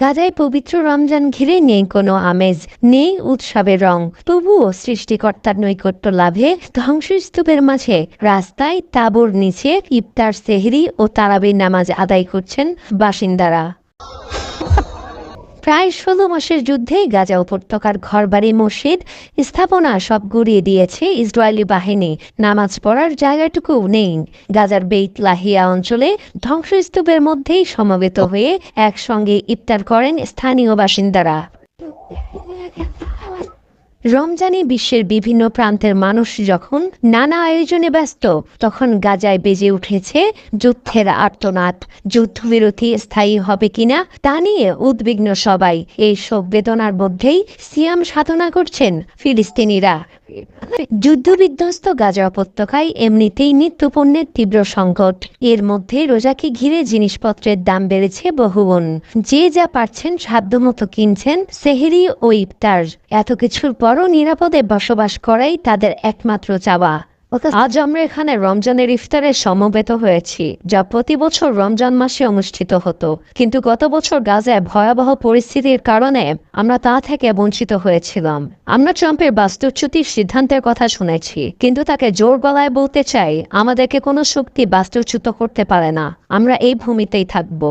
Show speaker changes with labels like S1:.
S1: গাজায় পবিত্র রমজান ঘিরে নেই কোনো আমেজ, নেই উৎসবের রং। তবুও সৃষ্টিকর্তার নৈকট্য লাভে ধ্বংসস্তূপের মাঝে রাস্তায় তাবুর নিচে ইফতার সেহরি ও তারাবির নামাজ আদায় করছেন বাসিন্দারা। প্রায় ষোলো মাসের যুদ্ধে গাজা উপত্যকার ঘরবাড়ি মসজিদ স্থাপনা সব গুড়িয়ে দিয়েছে ইসরায়েলি বাহিনী। নামাজ পড়ার জায়গাটুকু নেই। গাজার বেইত লাহিয়া অঞ্চলে ধ্বংসস্তূপের মধ্যেই সমবেত হয়ে একসঙ্গে ইফতার করেন স্থানীয় বাসিন্দারা। রমজানে বিশ্বের বিভিন্ন প্রান্তের মানুষ যখন নানা আয়োজনে ব্যস্ত, তখন গাজায় বেজে উঠেছে যুদ্ধের আর্তনাদ। যুদ্ধবিরতি স্থায়ী হবে কিনা তা নিয়ে উদ্বিগ্ন সবাই। এই শোক বেদনার মধ্যেই সিয়াম সাধনা করছেন ফিলিস্তিনিরা। যুদ্ধবিধ্বস্ত গাজা উপত্যকায় এমনিতেই নিত্যপণ্যের তীব্র সংকট। এর মধ্যে রোজাকে ঘিরে জিনিসপত্রের দাম বেড়েছে বহুগুণ। যে যা পারছেন সাধ্যমতো কিনছেন সেহেরি ও ইফতার। এত কিছুর পরও নিরাপদে বসবাস করাই তাদের একমাত্র চাওয়া। আজ আমরা এখানে রমজানের ইফতারে সমবেত হয়েছি, যা প্রতি বছর রমজান মাসে অনুষ্ঠিত হতো। কিন্তু গত বছর গাজায় ভয়াবহ পরিস্থিতির কারণে আমরা তা থেকে বঞ্চিত হয়েছিলাম। আমরা ট্রাম্পের বাস্তুচ্যুতির সিদ্ধান্তের কথা শুনেছি, কিন্তু তাকে জোর গলায় বলতে চাই, আমাদেরকে কোনো শক্তি বাস্তুচ্যুত করতে পারে না। আমরা এই ভূমিতেই থাকব।